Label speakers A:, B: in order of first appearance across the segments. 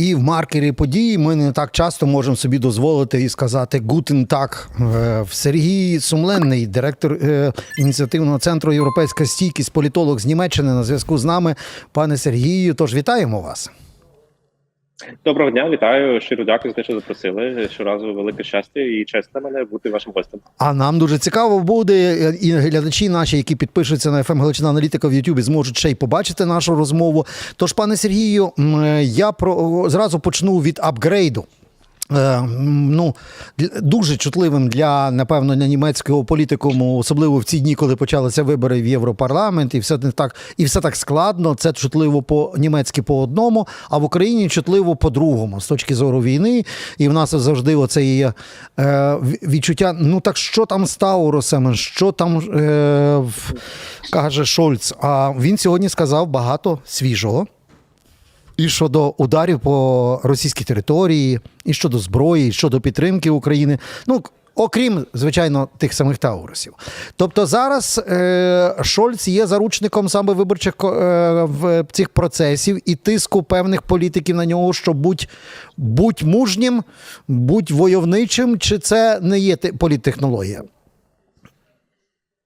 A: і в маркері події ми не так часто можемо собі дозволити і сказати гутен так. Е, Сергій Сумленний, директор е, ініціативного центру Європейська стійкість, політолог з Німеччини на зв'язку з нами. Пане Сергію, тож вітаємо вас.
B: Доброго дня, вітаю. Щиро дякую за те, що запросили. Щоразу велике щастя і честь на мене бути вашим гостем.
A: А нам дуже цікаво буде, і глядачі наші, які підпишуться на FM Галичина Аналітика в Ютубі, зможуть ще й побачити нашу розмову. Тож, пане Сергію, я про зразу почну від апгрейду. Е, ну, дуже чутливим для напевно для німецького політикуму, особливо в ці дні, коли почалися вибори в Європарламент, і все не так, і все так складно. Це чутливо по німецьки по одному, а в Україні чутливо по другому з точки зору війни. І в нас завжди оце є е, відчуття. Ну так що там з Таурусами, що там е, каже Шольц? А він сьогодні сказав багато свіжого. І щодо ударів по російській території, і щодо зброї, і щодо підтримки України. Ну, окрім, звичайно, тих самих Таурусів. Тобто зараз е, Шольц є заручником саме виборчих е, в цих процесів і тиску певних політиків на нього, що будь, будь мужнім, будь войовничим, чи це не є те- політтехнологія?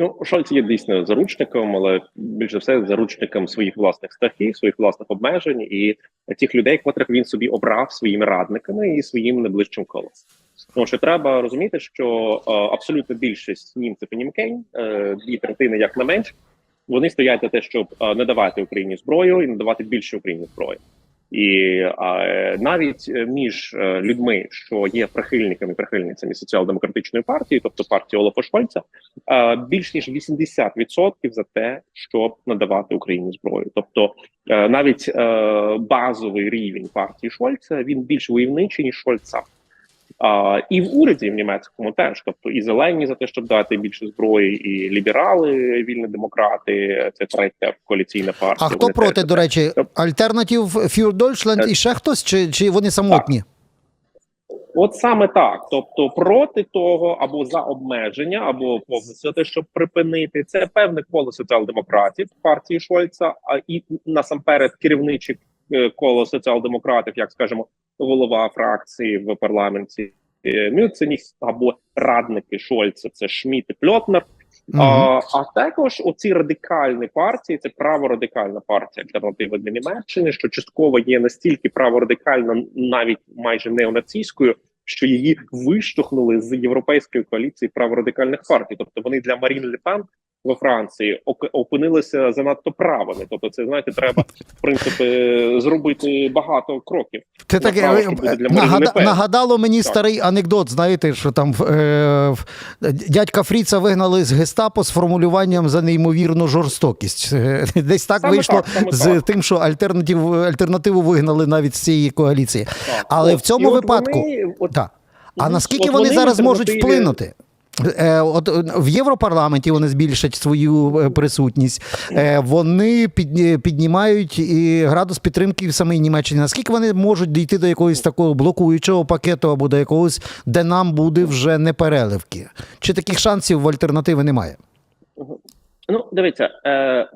B: Ну, Шольц є дійсно заручником, але більше все заручником своїх власних страхів, своїх власних обмежень і тих людей, котрих він собі обрав своїми радниками і своїм найближчим колом. Тому що треба розуміти, що е, абсолютна більшість німців і німкень, е, дві третини, як не менш, вони стоять за те, щоб е, не давати Україні зброю і не давати більше Україні зброї. І а, навіть е, між е, людьми, що є прихильниками прихильницями соціал-демократичної партії, тобто партії Олафа Шольца, а, більш ніж 80% за те, щоб надавати Україні зброю. Тобто а, навіть а, базовий рівень партії Шольца він більш войовничий ніж Шольца. А, і в уряді в німецькому теж, тобто і зелені за те, щоб дати більше зброї, і ліберали, вільні демократи, це третя коаліційна партія.
A: А хто
B: вони
A: проти,
B: теж
A: до речі, Альтернатив Für Deutschland і ще хтось, чи, чи вони самотні?
B: От саме так, тобто проти того або за обмеження, або повністю те, щоб припинити, це певне коло соціал-демократів партії Шольца, а і насамперед керівниче е, коло соціал-демократів, як скажемо, голова фракції в парламенті е, Мюценіх або радники Шольца, це Шміт і Пльотнер.
A: Мгм.
B: А, а також оці радикальні партії, це праворадикальна партія альтернатива для Німеччини, що частково є настільки праворадикальна, навіть майже неонацистською, що її виштовхнули з європейської коаліції праворадикальних партій. Тобто вони для Марін Ле Пен во Франції опинилися занадто правими. Тобто, це знаєте, треба в принципі зробити багато кроків.
A: Це таке е, нагада- нагадало мені
B: Так.
A: старий анекдот. Знаєте, що там е, дядька Фріца вигнали з гестапо з формулюванням за неймовірну жорстокість. Е, Десь так
B: Саме
A: вийшло
B: так,
A: з
B: так.
A: тим, що альтернативу, альтернативу вигнали навіть з цієї коаліції.
B: Так.
A: Але
B: От,
A: в цьому випадку-
B: вони, от.
A: А наскільки
B: От
A: вони,
B: вони
A: зараз можуть вплинути? Е, От е, в Європарламенті вони збільшать свою е, присутність. Вони піднімають і градус підтримки в самій Німеччині. Наскільки вони можуть дійти до якогось такого блокуючого пакету або до якогось, де нам буде вже не переливки? Чи таких шансів в альтернативи немає?
B: Ну, дивіться,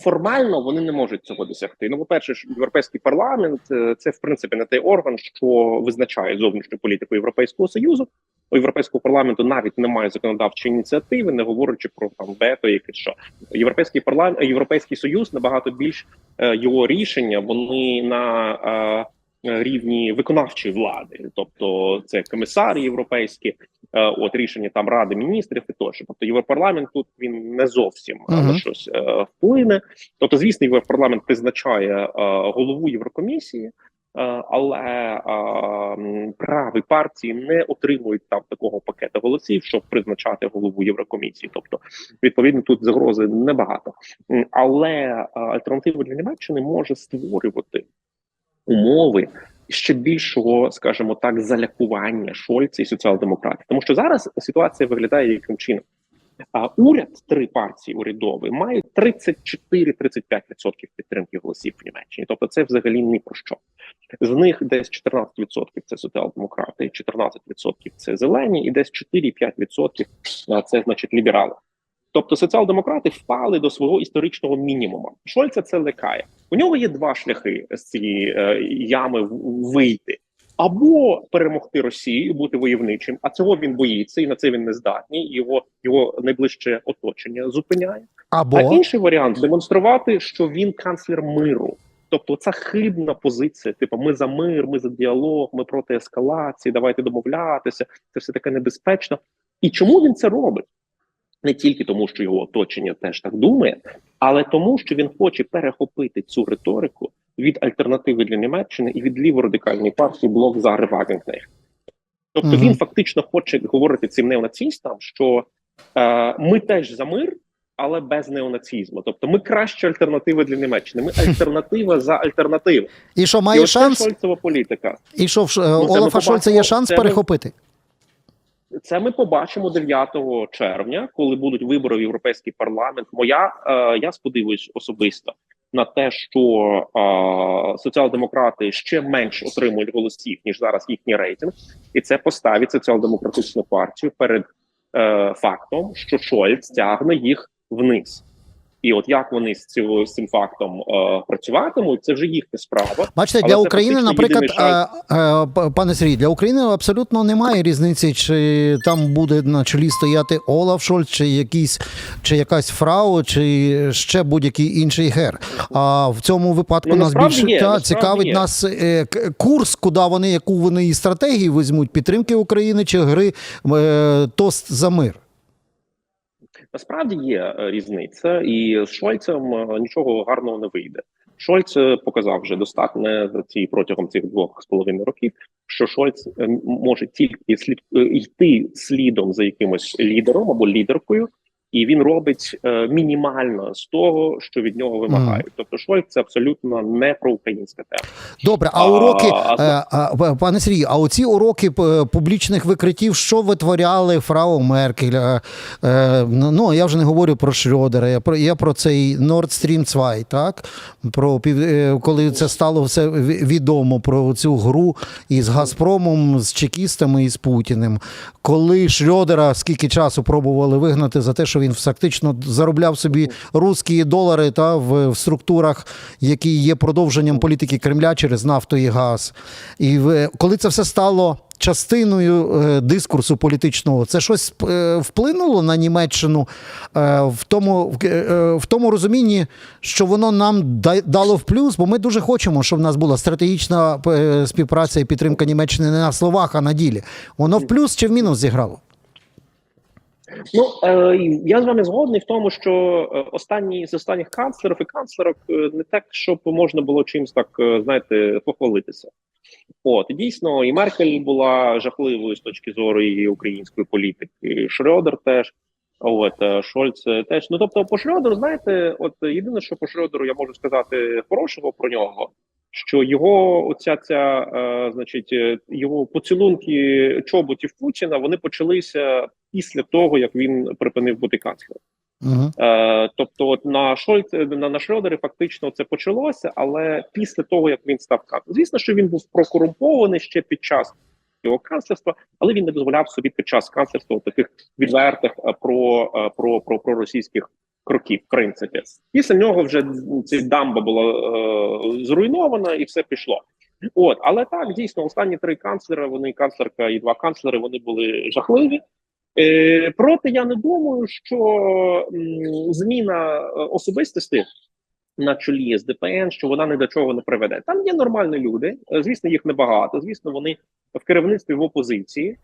B: формально вони не можуть цього досягти. Ну, по-перше, європейський парламент це в принципі не той орган, що визначає зовнішню політику Європейського союзу. У європейського парламенту навіть немає законодавчої ініціативи, не говорячи про там вето, яке що європейський парламент, європейський союз набагато більш е, його рішення. Вони на е, рівні виконавчої влади, тобто це комісари європейські, е, от рішення там ради міністрів і тощо. Тобто європарламент тут він не зовсім е,
A: Мгм.
B: на щось е, вплине. Тобто, звісно, європарламент призначає голову Єврокомісії. Е, Але е, праві партії не отримують там такого пакета голосів, щоб призначати голову Єврокомісії. Тобто, відповідно, тут загрози небагато. Але е, альтернатива для Німеччини може створювати умови ще більшого, скажімо так, залякування Шольца і соціал-демократів. Тому що зараз ситуація виглядає яким чином. А уряд, три партії урядові, мають 34-35% підтримки голосів в Німеччині. Тобто, це взагалі ні про що. З них десь 14% це соціал-демократи, 14% це зелені, і десь 4-5% це значить ліберали. Тобто соціал-демократи впали до свого історичного мінімуму. Шольца це лякає. У нього є два шляхи з цієї е, ями вийти. Або перемогти Росію, бути войовничим, а цього він боїться, і на це він не здатний. Його його найближче оточення зупиняє.
A: Або
B: А інший варіант демонструвати, що він канцлер миру. Тобто це хибна позиція. Типу, ми за мир, ми за діалог, ми проти ескалації. Давайте домовлятися. Це все таке небезпечно. І чому він це робить? Не тільки тому, що його оточення теж так думає, але тому, що він хоче перехопити цю риторику від альтернативи для Німеччини і від ліворадикальної партії блок Вагенкнехт. Тобто
A: Мгм.
B: він фактично хоче говорити цим неонацистам, що е, ми теж за мир, але без неонацизму. Тобто, ми краща альтернатива для Німеччини. Ми альтернатива за альтернативу.
A: і що має
B: оце
A: шанс?
B: Шольцева політика.
A: І що
B: це
A: Олафа Шольца є шанс
B: це ми-
A: перехопити?
B: Це ми побачимо 9 червня, коли будуть вибори в європейський парламент. Моя е, я сподіваюся особисто на те, що е, соціал-демократи ще менш отримують голосів ніж зараз їхній рейтинг, і це поставить соціал-демократичну партію перед е, фактом, що Шольц тягне їх вниз. І от як вони з цього з цим фактом е, працюватимуть, це вже їхня справа.
A: Бачите, для України, наприклад,
B: єдиний
A: е, е, пане Сергій, для України абсолютно немає різниці, чи там буде на чолі стояти Олаф Шольц, чи якийсь, чи якась фрау, чи ще будь-який інший гер. А в цьому випадку
B: Ну,
A: нас більше
B: є,
A: та, цікавить
B: є.
A: нас е, курс, куди вони, яку вони і стратегії візьмуть, підтримки України чи гри е, тост за мир.
B: Насправді є е, різниця, і з Шольцем е, нічого гарного не вийде. Шольц е, показав вже достатньо за ці протягом цих двох з половиною років, що Шольц може тільки слід йти слідом за якимось лідером або лідеркою, і він робить е, мінімально з того, що від нього вимагають. Тобто, Шольц це абсолютно не проукраїнська тема.
A: Добре, а
B: А,
A: уроки,
B: а-
A: е, а, пане Сергію, а оці уроки е, публічних викриттів, що витворяли Фрау Меркель? е, е, Ну, я вже не говорю про Шрёдера, я про, я про цей Nord Stream 2, так? Про, пів- е, коли це стало все відомо про цю гру із Газпромом, з чекістами і з Путіним. Коли Шрёдера скільки часу пробували вигнати за те, що він фактично заробляв собі русські долари та в, в структурах, які є продовженням політики Кремля через нафту і газ. І в- коли це все стало частиною е, дискурсу політичного, це щось е, вплинуло на Німеччину е, в тому, в, тому розумінні, що воно нам дало в плюс, бо ми дуже хочемо, щоб в нас була стратегічна співпраця і підтримка Німеччини не на словах, а на ділі. Воно в плюс чи в мінус зіграло?
B: Ну е, я з вами згодний в тому, що е, останні з останніх канцлерів і канцлерок е, не так, щоб можна було чимось так, е, знаєте, похвалитися. От дійсно, і Меркель була жахливою з точки зору її української політики. і Шрёдер теж. От е, Шольц е, теж. Ну тобто, по Шрёдеру, знаєте, от єдине, що по Шрёдеру я можу сказати хорошого про нього, що його оця ця, е, значить, е, його поцілунки чоботів Путіна вони почалися після того, як він припинив бути канцлером.
A: Угу.
B: Е, тобто, от на Шольц на, на Шрёдері фактично це почалося, але після того як він став канцлером. Звісно, що він був прокорумпований ще під час його канцлерства, але він не дозволяв собі під час канцлерства таких відвертих е, про, е, про, про, про російських кроків. В принципі, після нього вже ця дамба була е, зруйнована, і все пішло. От, але так дійсно останні три канцлери, вони канцлерка і два канцлери, вони були жахливі. Е, проте я не думаю, що зміна е, особистості на чолі з ДПН, що вона ні до чого не приведе. Там є нормальні люди. е, Звісно, їх небагато. Звісно, вони в керівництві в опозиції.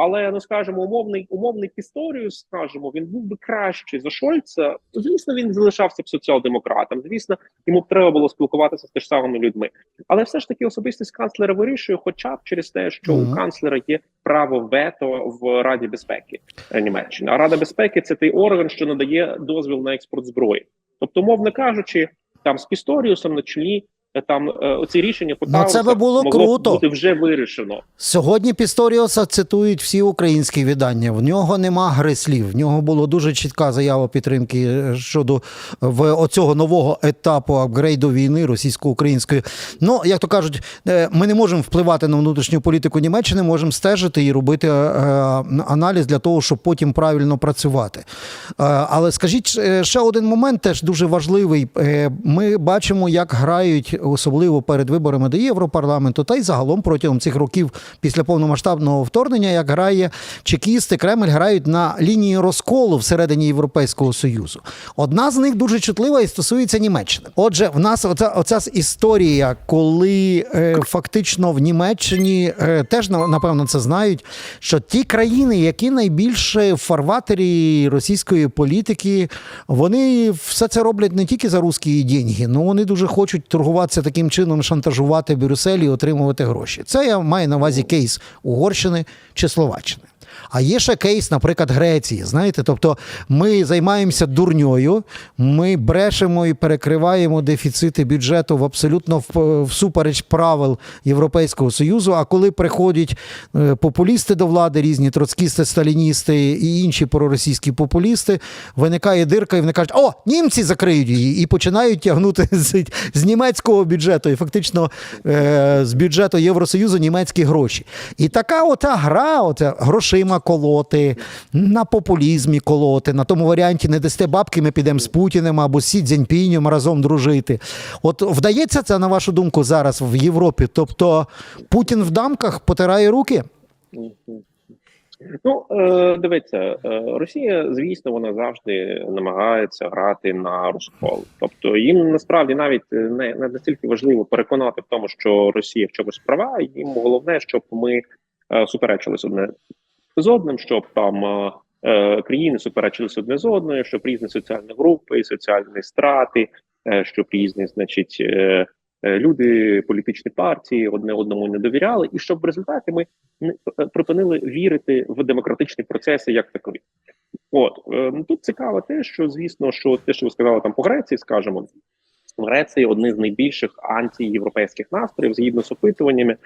B: Але ну скажімо, умовний умовний Пісторіус, скажімо, він був би кращий за Шольца. Звісно, він залишався б соціал-демократом. Звісно, йому б треба було спілкуватися з теж самими людьми. Але все ж таки особистість канцлера вирішує, хоча б через те, що
A: Мгм.
B: у канцлера є право вето в Раді безпеки е, Німеччини. А Рада безпеки це той орган, що надає дозвіл на експорт зброї. Тобто, мовно кажучи, там з Пісторіусом на чолі. Е, Там е, оці рішення по
A: Ну, це би було
B: могло
A: круто.
B: бути вже вирішено.
A: Сьогодні Пісторіоса цитують всі українські видання. В нього нема гри слів. В нього була дуже чітка заява підтримки е, щодо в оцього нового етапу апгрейду війни російсько-української. Ну, як то кажуть, ми не можемо впливати на внутрішню політику Німеччини, можемо стежити і робити аналіз для того, щоб потім правильно працювати. Але скажіть ще один момент, теж дуже важливий. Ми бачимо, як грають особливо перед виборами до Європарламенту, та й загалом протягом цих років після повномасштабного вторгнення, як грає чекісти, Кремль грають на лінії розколу всередині Європейського союзу. Одна з них дуже чутлива і стосується Німеччини. Отже, в нас оця, оця історія, коли е, фактично в Німеччині е, теж напевно це знають, що ті країни, які найбільше в фарватері російської політики, вони все це роблять не тільки за русські деньги, ну вони дуже хочуть торгуватися таким чином, шантажувати Брюссель і отримувати гроші. Це я маю на увазі кейс Угорщини чи Словаччини. А є ще кейс, наприклад, Греції. Знаєте, тобто ми займаємося дурньою, ми брешемо і перекриваємо дефіцити бюджету в абсолютно всупереч правил Європейського Союзу. А коли приходять е, популісти до влади, різні троцкісти, сталіністи і інші проросійські популісти, виникає дирка, і вони кажуть, о, німці закриють її, і починають тягнути з, з німецького бюджету, і фактично е, з бюджету Євросоюзу німецькі гроші. І така ота гра, оця грошима колоти, на популізмі колоти, на тому варіанті не дасте бабки, ми підемо з Путіним або з Сі Цзіньпінем разом дружити. От вдається це, на вашу думку, зараз в Європі? Тобто Путін в дамках потирає руки?
B: Ну е, дивіться, е, Росія, звісно, вона завжди намагається грати на розкол. Тобто їм насправді навіть не, не настільки важливо переконати в тому, що Росія в чомусь права. Їм головне, щоб ми е, суперечились одне з одним, щоб там е, е, країни суперечились одне з одною, щоб різні соціальні групи, соціальні страти, е, щоб різні, значить. Е, е, Люди, політичні партії одне одному не довіряли, і щоб в результаті ми е, припинили вірити в демократичні процеси як такові. От е, тут цікаво те, що звісно, що те, що ви сказали там по Греції, скажімо, в Греції одні з найбільших антиєвропейських настроїв, згідно з опитуваннями,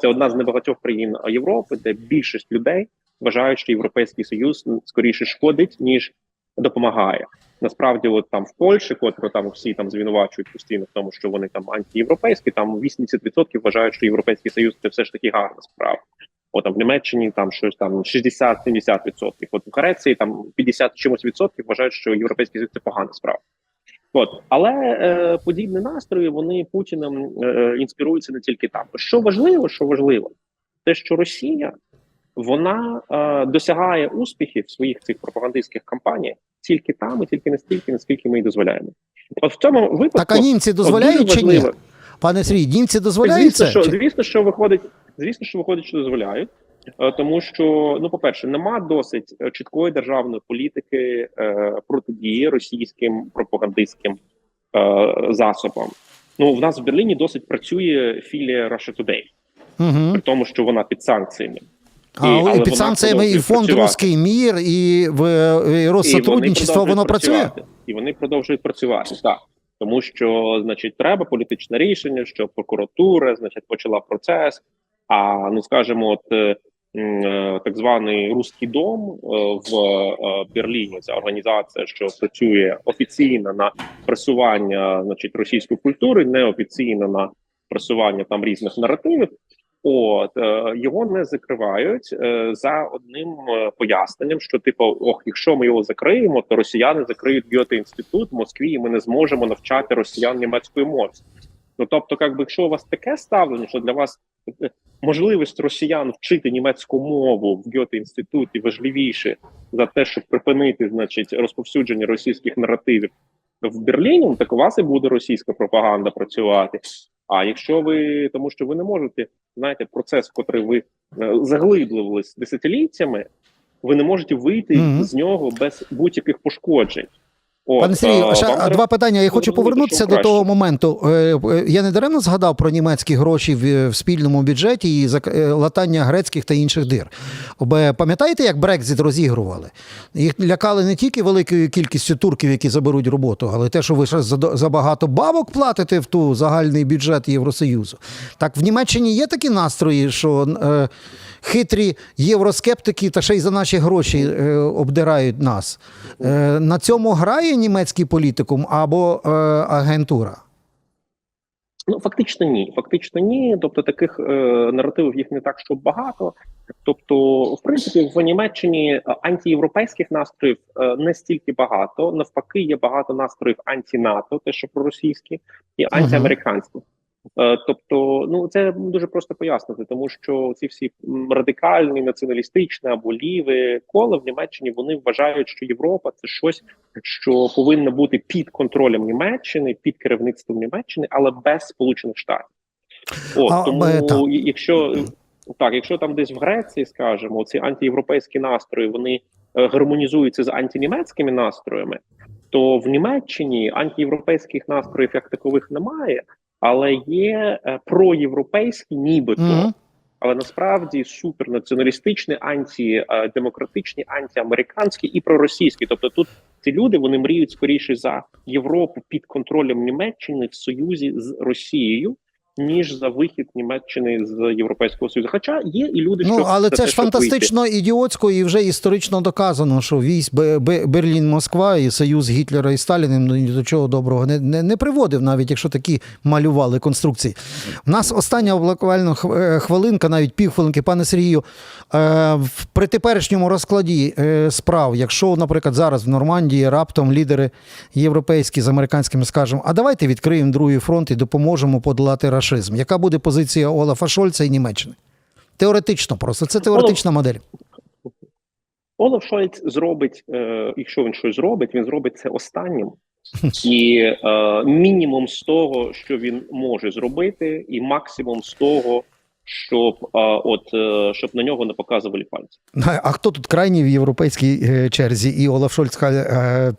B: це одна з небагатьох країн Європи, де більшість людей вважають, що європейський союз скоріше шкодить ніж допомагає. Насправді, от там в Польщі, котру там всі там звинувачують постійно в тому, що вони там антиєвропейські, там 80% вважають, що європейський союз це все ж таки гарна справа. От там в Німеччині там щось там 60-70%. От в Греції там 50 чимось відсотків вважають, що європейський союз це погана справа. От але е, подібні настрої вони Путіним е, інспіруються не тільки там. Що важливо, що важливо, те, що Росія вона е, досягає успіхів своїх цих пропагандистських кампаніях тільки там, і тільки настільки, наскільки ми їй дозволяємо. От в цьому випадку
A: Так а німці дозволяють чи ні? Пане Сергій, німці дозволяють
B: Звісно,
A: це?
B: що звісно, що виходить, звісно, що виходить, що дозволяють. Е, Тому що, ну, по-перше, нема досить е, чіткої державної політики е, протидії російським пропагандистським е, засобам. Ну, в нас в Берліні досить працює філія Russia Today,
A: Угу.
B: при тому, що вона під санкціями.
A: А,
B: І-
A: під санкціями і фонд. Руський мір, і в і Россотрудничество, воно працює.
B: працювати. і вони продовжують працювати. Так тому, що значить, треба політичне рішення, що прокуратура значить почала процес. А ну скажімо, от е, е, так званий Руський дом е, в е, Берліні. Ця організація, що працює офіційно на просування, значить, російської культури, неофіційно на просування там різних наративів. От е, його не закривають е, за одним е, поясненням, що типу, ох, якщо ми його закриємо, то росіяни закриють Гьоте інститут в Москві, і ми не зможемо навчати росіян німецької мови. Ну тобто, як би, якщо у вас таке ставлення, що для вас можливість росіян вчити німецьку мову в Гьоте інституті важливіше за те, щоб припинити, значить, розповсюдження російських наративів в Берліні, так у вас і буде російська пропаганда працювати. А якщо ви тому, що ви не можете знаєте, процес, в котрий ви е, заглиблювались десятиліттями, ви не можете вийти
A: Мгм.
B: з нього без будь-яких пошкоджень. От,
A: Пане Сергію,
B: е,
A: ще
B: вам
A: два питання. Я хочу повернутися до того моменту. Е, е, Я не даремно згадав про німецькі гроші в, спільному бюджеті і латання грецьких та інших дир. Бо Пам'ятаєте, як Брекзит розігрували? Їх лякали не тільки великою кількістю турків, які заберуть роботу, але те, що ви ще за- забагато бабок платите в ту загальний бюджет Євросоюзу. Так в Німеччині є такі настрої, що хитрі євроскептики та ще й за наші гроші е, обдирають нас. Е, на цьому грає німецький політикум або е, агентура?
B: Ну фактично ні. Фактично ні. Тобто таких е, наративів їх не так, що багато. Тобто, в принципі, в Німеччині е, антиєвропейських настроїв е, не стільки багато. Навпаки, є багато настроїв анті-НАТО, те, що проросійські, і антиамериканські. Е, Тобто, ну це дуже просто пояснити, тому що ці всі радикальні, націоналістичні або ліві кола в Німеччині вони вважають, що Європа це щось, що повинно бути під контролем Німеччини, під керівництвом Німеччини, але без Сполучених Штатів. От
A: А,
B: тому,
A: е,
B: якщо так, якщо там десь в Греції, скажімо, ці антиєвропейські настрої вони е, гармонізуються з антинімецькими настроями, то в Німеччині антиєвропейських настроїв як такових немає, але є е, проєвропейські, нібито,
A: Мгм.
B: але насправді супернаціоналістичні, антидемократичні, антиамериканські і проросійські. Тобто тут ці люди вони мріють скоріше за Європу під контролем Німеччини в союзі з Росією. Ніж за вихід Німеччини з Європейського Союзу. Хоча є і люди, що
A: Ну, але
B: за
A: це ж
B: щоб вийти.
A: фантастично ідіотсько і вже історично доказано, що війсь Бе- Бе- Берлін-Москва і союз Гітлера і Сталіна ну, ні до чого доброго не, не, не приводив, навіть якщо такі малювали конструкції. У нас остання буквально е, хвилинка, навіть півхвилинки, пане Сергію. Е, в- при теперішньому розкладі е, справ, якщо, наприклад, зараз в Нормандії раптом лідери європейські з американськими скажемо, а давайте відкриємо другий фронт і допоможемо подолати рашизм. Яка буде позиція Олафа Шольца і Німеччини? Теоретично просто це теоретична модель.
B: Олаф Шольц зробить, е, якщо він щось зробить, він зробить це останнім. І е, мінімум з того, що він може зробити, і максимум з того, щоб е, от е, щоб на нього не показували пальці.
A: А хто тут крайній в європейській е, черзі? І Олаф Шольц е, е,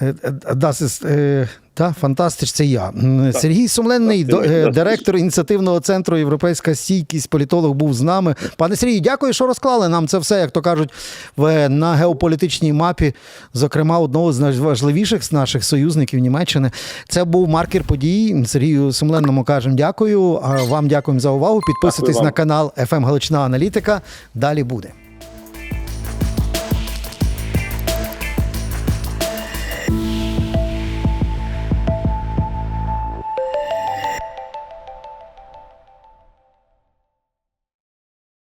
A: е, das ist, е, та, фантастич, це я. М, Сергій Сумленний,
B: Так,
A: до- е,
B: так.
A: директор ініціативного центру Європейська стійкість, політолог був з нами. Пане Сергій, дякую, що розклали нам це все, як то кажуть, в, на геополітичній мапі, зокрема, одного з найважливіших з наших союзників Німеччини. Це був маркер подій. Сергію Сумленному кажемо дякую. Вам дякуємо за увагу. Підписуйтесь на канал «ФМ Галичина Аналітика. Далі буде.